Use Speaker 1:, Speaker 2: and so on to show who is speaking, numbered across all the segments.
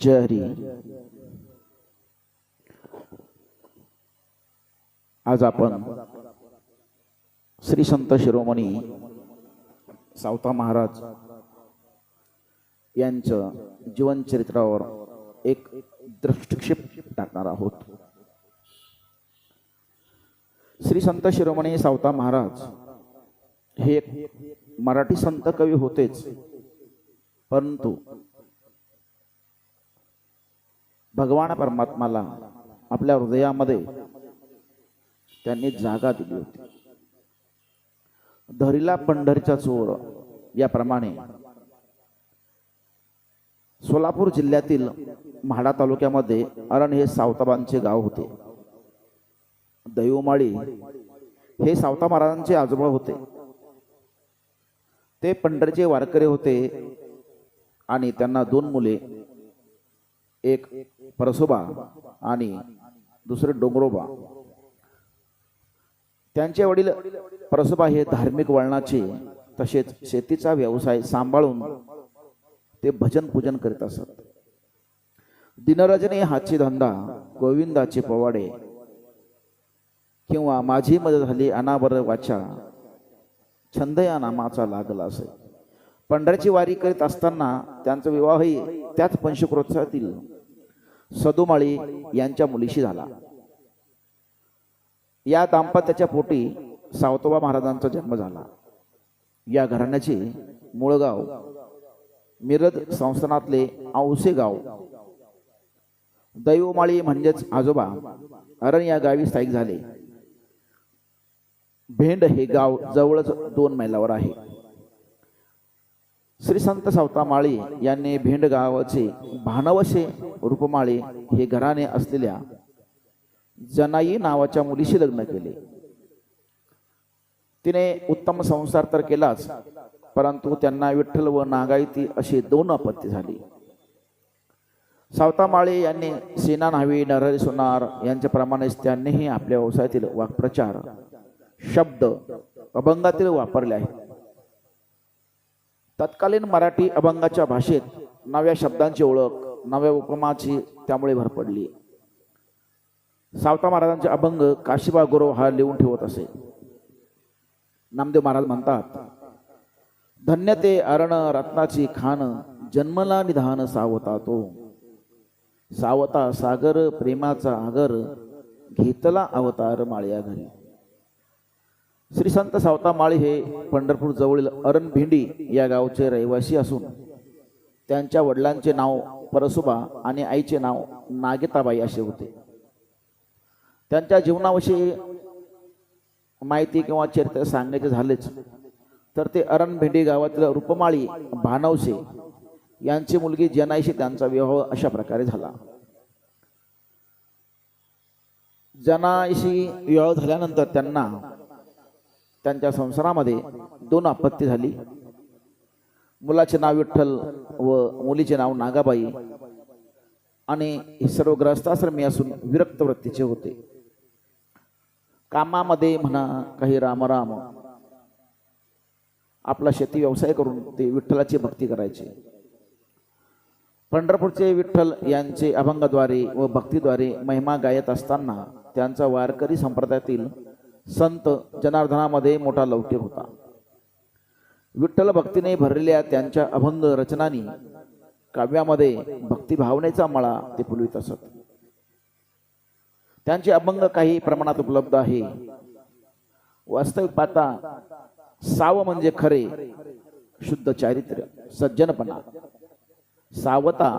Speaker 1: जय हरी आज आपण श्री संत शिरोमणी सावता महाराज यांचं जीवनचरित्रावर एक दृष्टिक्षेप टाकणार आहोत. श्री संत शिरोमणी सावता महाराज हे एक मराठी संत कवी होतेच परंतु भगवान परमात्माला आपल्या हृदयामध्ये त्यांनी जागा दिली होती. धरीला पंढरीचा चोर याप्रमाणे सोलापूर जिल्ह्यातील म्हाडा तालुक्यामध्ये अरण हे सावताबांचे गाव होते. दैवमाळी हे सावता महाराजांचे आजोबा होते. ते पंढरीचे वारकरी होते आणि त्यांना दोन मुले एक परसोबा आणि दुसरे डोंगरोबा. त्यांचे वडील परसोबा हे धार्मिक वळणाचे तसेच शेतीचा व्यवसाय सांभाळून ते भजन पूजन करीत असत. दिनरजने हाची धंदा गोविंदाचे पवाडे किंवा माझी मदत झाली अनाबर वाचा छंद या नामाचा लागला असे. पंढरची वारी करीत असताना त्यांचा विवाहही त्याच पंचक्रोत्सातील सदुमाळी यांच्या मुलीशी झाला. या दाम्पत्याच्या पोटी सावतोबा महाराजांचा जन्म झाला. या घराण्याचे मूळ गाव मिरज संस्थानातले औसे गाव. दैवमाळी म्हणजेच आजोबा अरण या गावी स्थायिक झाले. भेंड हे गाव जवळच दोन मैलावर आहे. श्री संत सावता माळी यांनी भेंड गावाचे भानवशे रूपमाळे हे घराणे असलेल्या जनाई नावाच्या मुलीशी लग्न केले. तिने उत्तम संसार तर केलाच परंतु त्यांना विठ्ठल व नागायती अशी दोन अपत्य झाली. सावता माळे यांनी सेना न्हावी नरहरी सोनार यांच्याप्रमाणेच त्यांनीही आपल्या व्यवसायातील वाक्प्रचार शब्द अभंगातील वापरले आहेत. तत्कालीन मराठी अभंगाच्या भाषेत नव्या शब्दांची ओळख नव्या उपमाची त्यामुळे भर पडली. सावता महाराजांचे अभंग काशीबा गुरव हा लिहून ठेवत असे. नामदेव महाराज म्हणतात धन्य ते अरण रत्नाची खान जन्मला निधान सावता तो. सावता सागर प्रेमाचा आगर घेतला अवतार माळ्या घरी. श्री संत सावता माळी हे पंढरपूर जवळील अरणभिंडी या गावचे रहिवासी असून त्यांच्या वडिलांचे नाव परसुबा आणि आईचे नाव नागेताबाई असे होते. त्यांच्या जीवनाविषयी माहिती किंवा चरित्र सांगायचे झालेच तर ते अरण भेंडी गावातील रूपमाळी भानवसे यांची मुलगी जनाईशी त्यांचा विवाह अशा प्रकारे झाला. जनाईशी विवाह झाल्यानंतर त्यांना त्यांच्या संसारामध्ये दोन आपत्ती झाली. मुलाचे नाव विठ्ठल व मुलीचे नाव नागाबाई. आणि हे सर्व ग्रस्ताश्रमी असून विरक्त वृत्तीचे होते. कामामध्ये म्हणा काही रामराम. आपला शेती व्यवसाय करून ते विठ्ठलाची भक्ती करायचे. पंढरपूरचे विठ्ठल यांचे अभंगाद्वारे व भक्तीद्वारे महिमा गायत असताना त्यांचा वारकरी संप्रदायातील संत जनार्दनामध्ये मोठा लौकिक होता. विठ्ठल भक्तीने भरलेल्या त्यांच्या अभंग रचनांनी काव्यामध्ये भक्तिभावनेचा मळा ते फुलवित असत. त्यांचे अभंग काही प्रमाणात उपलब्ध आहे. वास्तविक पाहता साव म्हणजे खरे शुद्ध चारित्र्य सज्जनपणा. सावता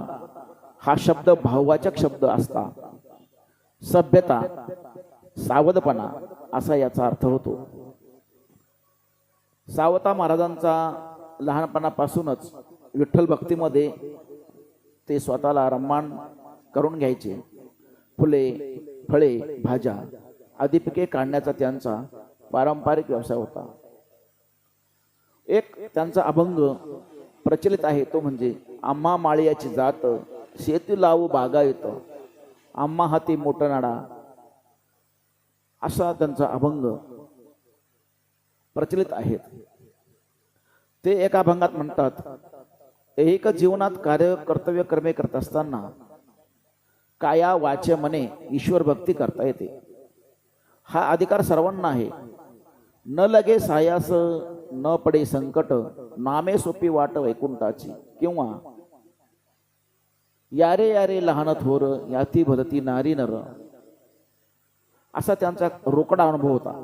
Speaker 1: हा शब्द भाववाचक शब्द असता. सभ्यता सावधपणा असा याचा अर्थ होतो. सावता महाराजांचा लहानपणापासूनच विठ्ठल भक्तीमध्ये ते स्वतःला रम्मान करून घ्यायचे. फुले फळे भाज्या आदी पिके काढण्याचा त्यांचा पारंपरिक व्यवसाय होता. एक त्यांचा अभंग प्रचलित आहे तो म्हणजे आम्हा माळियाची जात शेती लावू बागा येतं आम्हा हाती मोठा नाडा असा त्यांचा अभंग प्रचलित आहेत. ते एका अभंगात म्हणतात एक जीवनात कार्य कर्तव्य कर्मे करत असताना काया वाचे मने ईश्वर भक्ती करता येते. हा अधिकार सर्वांना आहे. न लगे सायास न पडे संकट नामे सोपी वाट वैकुंठाची. किंवा यारे यारे लहान थोर याती भलती नारी नर असा त्यांचा रोकडा अनुभव होता.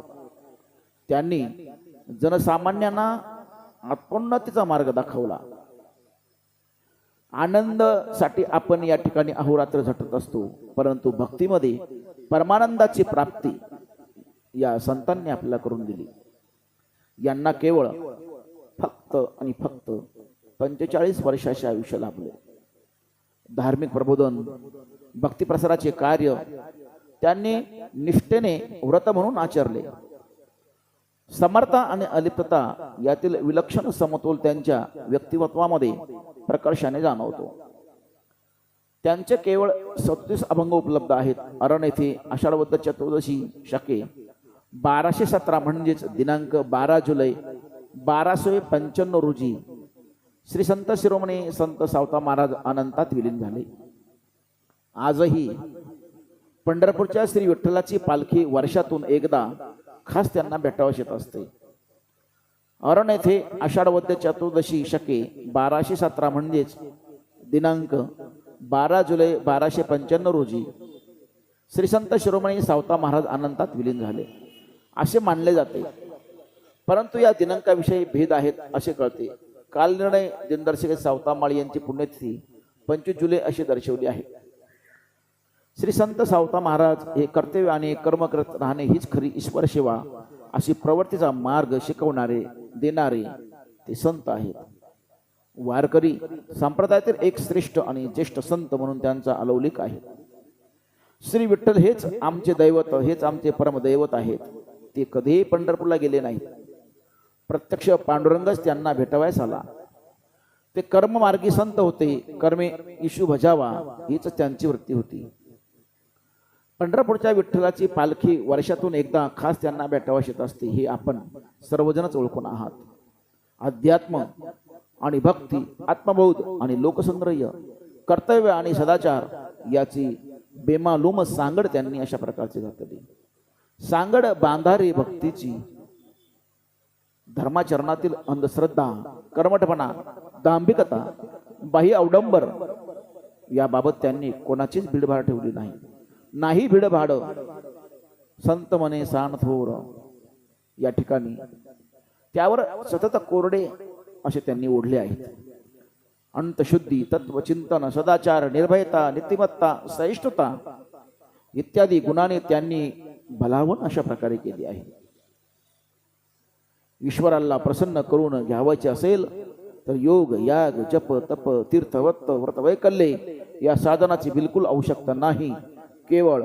Speaker 1: त्यांनी जनसामान्यांना आत्मोन्नतीचा मार्ग दाखवला. आनंदासाठी आपण या ठिकाणी अहोरात्र झटत असतो परंतु भक्तीमध्ये परमानंदाची प्राप्ती या संतांनी आपल्याला करून दिली. यांना केवळ फक्त आणि फक्त पंचेचाळीस वर्षाचे आयुष्य लाभले. धार्मिक प्रबोधन भक्तिप्रसाराचे कार्य त्यांनी निष्ठेने व्रत म्हणून आचरले. समर्था आणि अलिप्तता यातील विलक्षण समतोल त्यांच्या व्यक्तिमत्वामध्ये प्रकर्षाने जाणवतो. त्यांचे केवळ सत्तीस अभंग उपलब्ध आहेत. अरण येथे आषाढवद्ध चतुर्दशी शके. बाराशे सतरा म्हणजेच दिनांक बारा जुलै बाराशे पंच्याण्णव रोजी श्री संत शिरोमणी संत सावता महाराज अनंतात विलीन झाले. आजही पंढरपूरच्या श्री विठ्ठलाची पालखी वर्षातून एकदा खास त्यांना भेटावश येत असते. अरण येथे आषाढवद्य चतुर्दशी शके बाराशे सतरा म्हणजेच दिनांक बारा जुलै बाराशे पंच्याण्णव रोजी श्री संत शिरोमणी सावता महाराज अनंतात विलीन झाले. असे मानले जाते. परंतु या दिनांकाविषयी भेद आहेत असे कळते. कालनिर्णय दिनदर्शक सावता माळी यांची पुण्यतिथी पंचवीस जुलै अशी दर्शवली आहे. श्री संत सावता महाराज हे कर्तव्य आणि कर्म करत राहणे हीच खरी ईश्वर सेवा. अशी प्रवृत्तीचा मार्ग शिकवणारे देणारे ते संत आहेत. वारकरी संप्रदायातील एक श्रेष्ठ आणि ज्येष्ठ संत म्हणून त्यांचा अलौलिक आहे. श्री विठ्ठल हेच आमचे दैवत हेच आमचे परमदैवत आहेत. ते कधीही पंढरपूरला गेले नाही प्रत्यक्ष पांडुरंगच त्यांना भेटवायस आला. ते कर्ममार्गी संत होते. कर्मे इशू भजावा हीच त्यांची वृत्ती होती. पंढरपूरच्या विठ्ठलाची पालखी वर्षातून एकदा खास त्यांना भेटावास येत असते हे आपण सर्वजणच ओळखून आहात. अध्यात्म आणि भक्ती आत्मबोध आणि लोकसंग्रह कर्तव्य आणि सदाचार याची बेमालूम सांगड त्यांनी अशा प्रकारची घातली. सांगड बांधारी भक्तीची धर्माचरणातील अंधश्रद्धा कर्मठपणा दांभिकता बाह्य अवडंबर याबाबत त्यांनी कोणाचीच भीडभाड ठेवली नाही. नाही भीडभाड संत मने सान थोर या ठिकाणी. त्यावर सतत कोरडे असे त्यांनी ओढले आहेत. अंतशुद्धी तत्वचिंतन सदाचार निर्भयता नीतिमत्ता सहिष्णुता इत्यादी गुणाने त्यांनी भलावण अशा प्रकारे केली आहे. ईश्वराला प्रसन्न करून घ्यावायचे असेल तर योग याग जप तप तीर्थवत्त व्रत वैकल्ये या साधनाची बिलकुल आवश्यकता नाही. केवळ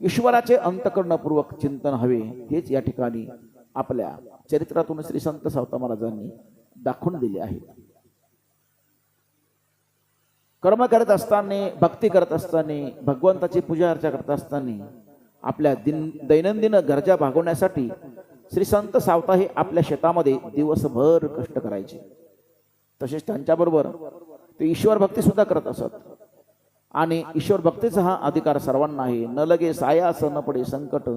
Speaker 1: ईश्वराचे अंतकरणपूर्वक चिंतन हवे हेच या ठिकाणी आपल्या चरित्रातून श्री संत सावता महाराजांनी दाखवून दिले आहे. कर्म करत असताना भक्ती करत असताना भगवंताची पूजा अर्चा करत असताना आपल्या दिन दैनंदिन गरजा भागवण्यासाठी श्री संत सावता हे आपल्या शेतामध्ये दिवसभर कष्ट करायचे. तसेच त्यांच्याबरोबर ते ईश्वर भक्ती सुद्धा करत असत. आणि ईश्वर भक्तीचा हा अधिकार सर्वांना आहे न लगे साया न पडे संकट.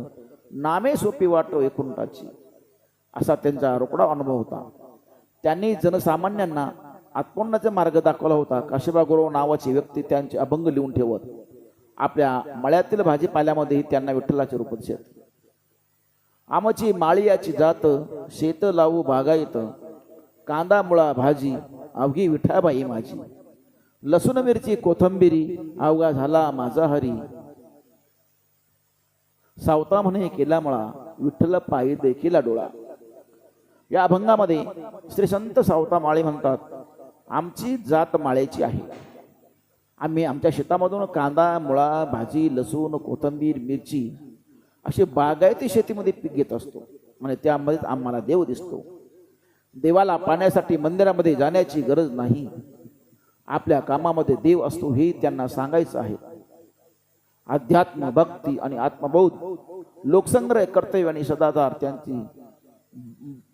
Speaker 1: नामे सोपी वाट एकुंटाची असा त्यांचा रोकडा अनुभव होता. त्यांनी जनसामान्यांना आत्मोन्नाचा मार्ग दाखवला होता. काशिबा गुरव नावाची व्यक्ती त्यांचे अभंग लिहून ठेवत आपल्या मळ्यातील भाजीपाल्यामध्येही त्यांना विठ्ठलाचे रूप दिसत. आमची माळियाची जात शेत लावू बागायत कांदा मुळा भाजी अवघी विठाबाई माझी. लसूण मिरची कोथंबिरी अवघा झाला माझा हरी. सावता म्हणे केला मळा विठ्ठल पायी देखील डोळा या अभंगामध्ये श्री संत सावता माळे म्हणतात आमची जात माळ्याची आहे. आम्ही आमच्या शेतामधून कांदा मुळा भाजी लसूण कोथंबीर मिरची अशी बागायती शेतीमध्ये पीक घेत असतो. म्हणजे त्यामध्येच आम्हाला देव दिसतो. देवाला पाण्यासाठी मंदिरामध्ये जाण्याची गरज नाही. आपल्या कामामध्ये देव असतो हे त्यांना सांगायचं आहे. अध्यात्म भक्ती आणि आत्मबोध लोकसंग्रह कर्तव्य आणि सदाचार त्यांची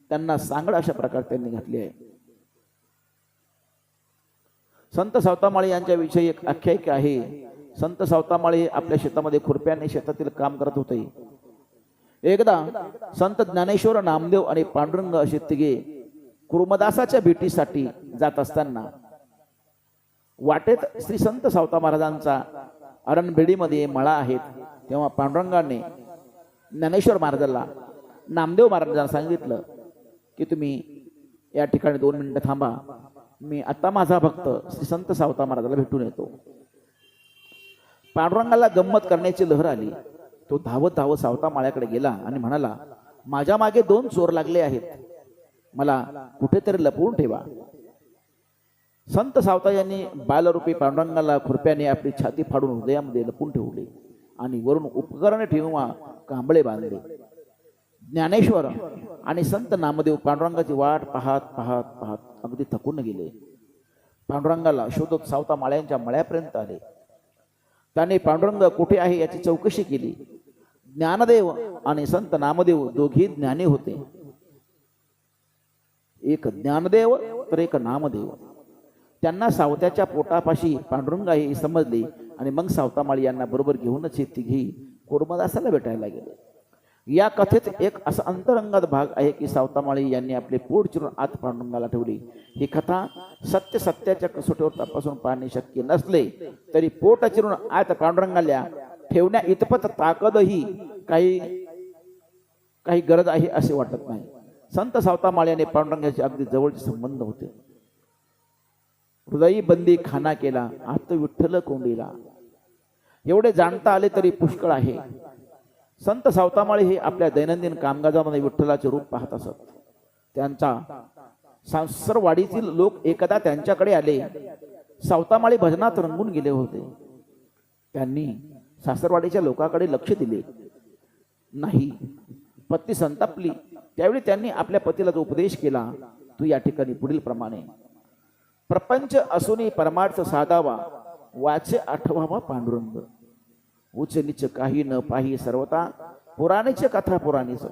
Speaker 1: त्यांना सांगड अशा प्रकारे त्यांनी घातली आहे. संत सावतामाळे यांच्याविषयी एक आख्यायिका आहे. संत सावतामाळे आपल्या शेतामध्ये खुरप्याने शेतातील काम करत होते. एकदा संत ज्ञानेश्वर नामदेव आणि पांडुरंग असे तिघे कुर्मदासाच्या भेटीसाठी जात असताना वाटेत श्री संत सावता महाराजांचा अरणबेडीमध्ये मळा आहेत तेव्हा पांडुरंगाने ज्ञानेश्वर महाराजाला नामदेव महाराजांना सांगितलं की तुम्ही या ठिकाणी दोन मिनिटं थांबा. मी आता माझा भक्त श्री संत सावता महाराजाला भेटून येतो. पांडुरंगाला गंमत करण्याची लहर आली. तो धावत धावत सावता माळ्याकडे गेला आणि म्हणाला माझ्या मागे दोन चोर लागले आहेत. मला कुठेतरी लपवून ठेवा. संत सावता यांनी बालरूपी पांडुरंगाला खुरप्याने आपली छाती फाडून हृदयामध्ये लपून ठेवले आणि वरून उपकरण ठेवून कांबळे बांधले. ज्ञानेश्वर आणि संत नामदेव पांडुरंगाची वाट पाहत पाहत पाहत अगदी थकून गेले. पांडुरंगाला शोधत सावता माळ्यांच्या मळ्यापर्यंत आले. त्याने पांडुरंग कुठे आहे याची चौकशी केली. ज्ञानदेव आणि संत नामदेव दोघी ज्ञानी होते. एक ज्ञानदेव तर एक नामदेव. त्यांना सावत्याच्या पोटापाशी पांडुरंग आहे समजली समजले आणि मग सावतामाळी यांना बरोबर घेऊनच हे तिघी कोरमदासाला भेटायला गेले. या कथेत एक असा अंतरंगात भाग आहे की सावतामाळी यांनी आपले पोट चिरून आत पांडुरंगाला ठेवली. ही कथा सत्य सत्याच्या कसोटीवर तपासून पाहणे शक्य नसले तरी पोट चिरून आत पांडुरंगाला ठेवण्या इतपत ताकदही काही काही गरज आहे असे वाटत नाही. संत सावतामाळी आणि पांडुरंगाचे अगदी जवळचे संबंध होते. हृदयी बंदी खाना केला आत विठ्ठल कोंडीला. एवढे जाणता आले तरी पुष्कळ आहे. संत सावतामाळी हे आपल्या दैनंदिन कामकाजामध्ये विठ्ठलाचे रूप पाहत असत. त्यांचा सासरवाडीतील लोक एकदा त्यांच्याकडे आले. सावतामाळी भजनात रंगून गेले होते. त्यांनी सासरवाडीच्या लोकांकडे लक्ष दिले. नाही पत्नी संतापली. त्यावेळी त्यांनी आपल्या पतीला जो उपदेश केला तू या ठिकाणी पुढील प्रमाणे प्रपंच असूनही परमार्थ साधावा वाचे आठवावा पांडुरंग. उच्च काही न पाही सर्वता पुराणीचे कथा पुराणीच.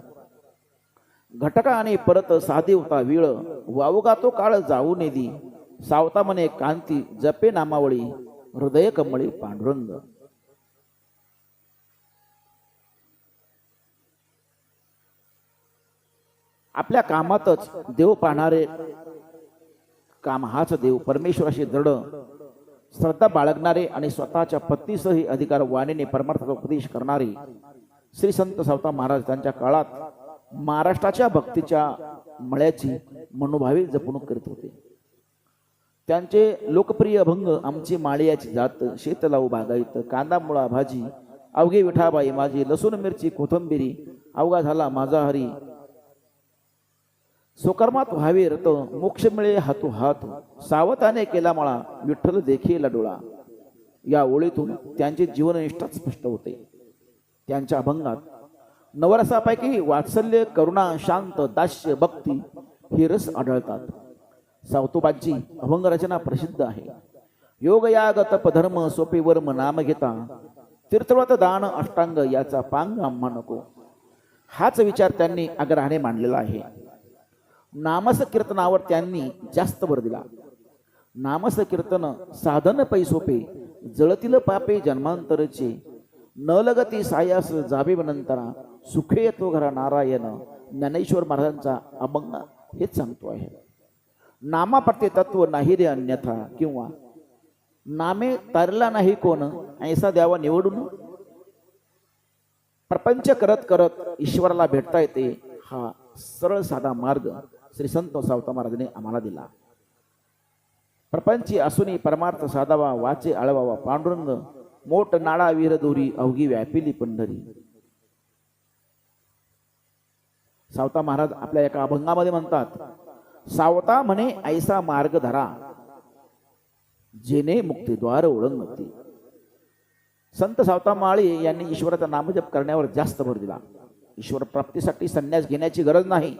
Speaker 1: घटका आणि परत साधी होता विळ वावगा तो काळ जाऊ नेदी सावता म्हणे कांती जपे नामावळी हृदय कमळी पांडुरंग. आपल्या कामातच देव पाहणारे काम हाच देव परमेश्वराशी दृढ. श्रद्धा बाळगणारे आणि स्वतःच्या पत्नीसही अधिकार वाणीने परमार्थाचा उपदेश करणारे श्री संत सावता महाराज त्यांच्या काळात महाराष्ट्राच्या भक्तीच्या मळ्याची मनोभावी जपणूक करीत होते. त्यांचे लोकप्रिय अभंग आमची माळियाची जात शेत लावू बागायत कांदा मुळा भाजी अवघे विठाबाई माझी लसूण मिरची कोथंबिरी अवघा झाला माझा हरी स्वकर्मात व्हावे रत मोक्ष मिळे हातू हात. सावताने केला मळा विठ्ठल देखील डोळा या ओळीतून त्यांचे जीवननिष्ठाच स्पष्ट होते. त्यांच्या अभंगात नवरसापैकी वात्सल्य करुणा शांत दास्य भक्ती हे रस आढळतात. सावतोबाजी अभंगरचना प्रसिद्ध आहे. योग याग तप धर्म सोपे वर्म नाम घेता. तीर्थव्रत दान अष्टांग याचा पांग आम्हा नको. हाच विचार त्यांनी आग्रहाने मांडलेला आहे. नामस कीर्तनावर त्यांनी जास्त भर दिला. नामस कीर्तन साधन पैसोपे जळतील पापे जन्मांतरचे. नलगती सायास जावे नंतरा सुखे येतो घरा नारायण. ज्ञानेश्वर महाराजांचा अभंग हेच सांगतो आहे. नामाप्रते तत्व नाही रे अन्यथा किंवा नामे तारला नाही कोण ऐसा द्यावा निवडून. प्रपंच करत करत ईश्वराला भेटता येते हा सरळ साधा मार्ग. श्री संत सावता महाराजांनी आम्हाला दिला. प्रपंची असूनही परमार्थ साधावा वाचे आळवावा पांडुरंग मोठ नाळा वीर दोरी अवघी व्यापिली पंढरी. सावता महाराज आपल्या एका अभंगामध्ये म्हणतात सावता म्हणे ऐसा मार्ग धरा जेने मुक्तीद्वार ओळंगती. संत सावता माळी यांनी ईश्वराचा नामजप करण्यावर जास्त भर दिला. ईश्वर प्राप्तीसाठी संन्यास घेण्याची गरज नाही.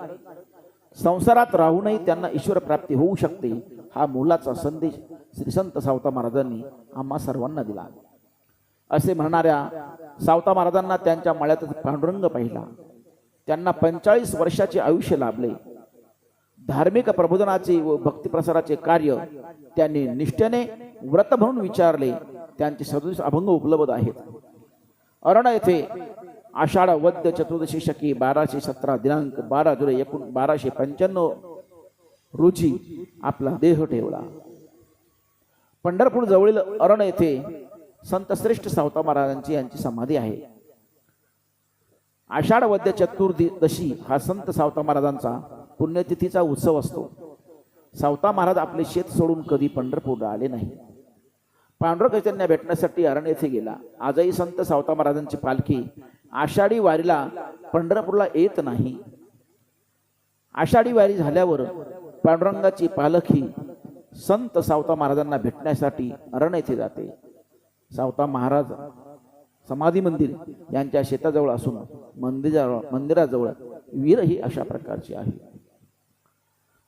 Speaker 1: संसारात राहूनही त्यांना ईश्वर प्राप्ती होऊ शकते हा मुलाचा संदेश श्री संत सावता महाराजांनी आम्हा सर्वांना दिला. असे म्हणणाऱ्या सावता महाराजांना त्यांच्या मळ्यातच पांडुरंग पाहिला. त्यांना पंचाळीस वर्षाचे आयुष्य लाभले. धार्मिक प्रबोधनाचे व भक्तिप्रसाराचे कार्य त्यांनी निष्ठेने व्रत म्हणून विचारले. त्यांचे सदृश अभंग उपलब्ध आहेत. अरण येथे आषाढ वद्य चतुर्दशी शकी बाराशे सतरा दिनांक बारा जुलै एकूण बाराशे पंच्याण्णव रोजी आपला देह ठेवला. पंढरपूर जवळील अरण येथे संत श्रेष्ठ सावता महाराजांची यांची समाधी आहे. आषाढ वद्य चतुर्दशी हा संत सावता महाराजांचा पुण्यतिथीचा उत्सव असतो. सावता महाराज आपले शेत सोडून कधी पंढरपूरला आले नाही. पांडुरंग त्यांना भेटण्यासाठी अरण येथे गेला. आजही संत सावता महाराजांची पालखी आषाढी वारीला पंढरपूरला येत नाही. आषाढी वारी झाल्यावर पांडुरंगाची पालखी संत सावता महाराजांना भेटण्यासाठी अरण येथे जाते. सावता महाराज समाधी मंदिर यांच्या शेताजवळ असून मंदिराजवळ मंदिराजवळ वीर ही अशा प्रकारची आहे.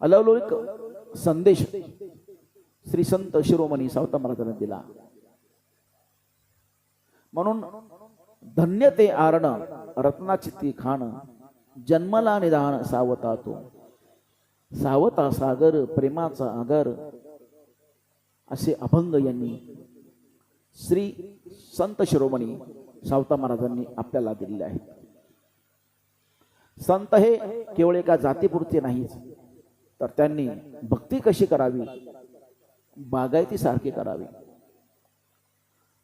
Speaker 1: अलौकिक संदेश श्री संत शिरोमणी सावता महाराजांना दिला. म्हणून धन्य ते आरण रत्नाची ती खाण जन्मला निदान सावता तो सावता सागर प्रेमाचा आगर असे अभंग यांनी श्री संत शिरोमणी सावता महाराजांनी आपल्याला दिलेले आहेत. संत हे केवळ एका जातीपुरते नाहीच तर त्यांनी भक्ती कशी करावी? बागायती सारखी करावी.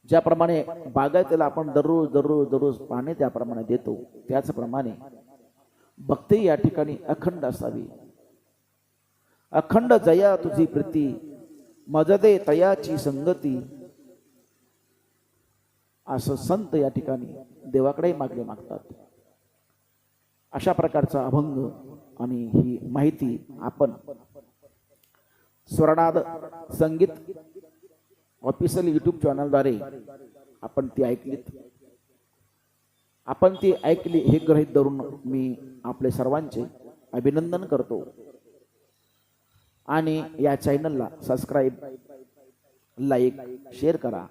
Speaker 1: ज्याप्रमाणे बागायतीला आपण दररोज दररोज दररोज पाणी त्याप्रमाणे देतो त्याचप्रमाणे भक्ती या ठिकाणी अखंड असावी. अखंड जया तुझी प्रीती मजदे तयाची संगती. असं संत या ठिकाणी देवाकडे मागले मागतात. अशा प्रकारचा अभंग आणि ही माहिती आपण स्वर्णाद संगीत ऑफिशियल युट्यूब चॅनलद्वारे आपण ती ऐकलीत. आपण ती ऐकली हे ग्रहित धरून मी आपले सर्वांचे अभिनंदन करतो. आणि या चॅनलला सबस्क्राईब लाईक शेअर करा.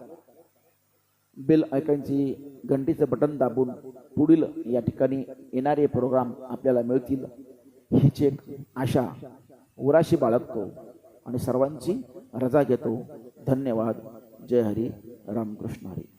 Speaker 1: बेल आयकॉनची घंटीचं बटन दाबून पुढील या ठिकाणी येणारे प्रोग्राम आपल्याला मिळतील हिची एक आशा उराशी बाळगतो आणि सर्वांची रजा घेतो. धन्यवाद. जय हरी रामकृष्ण हरी.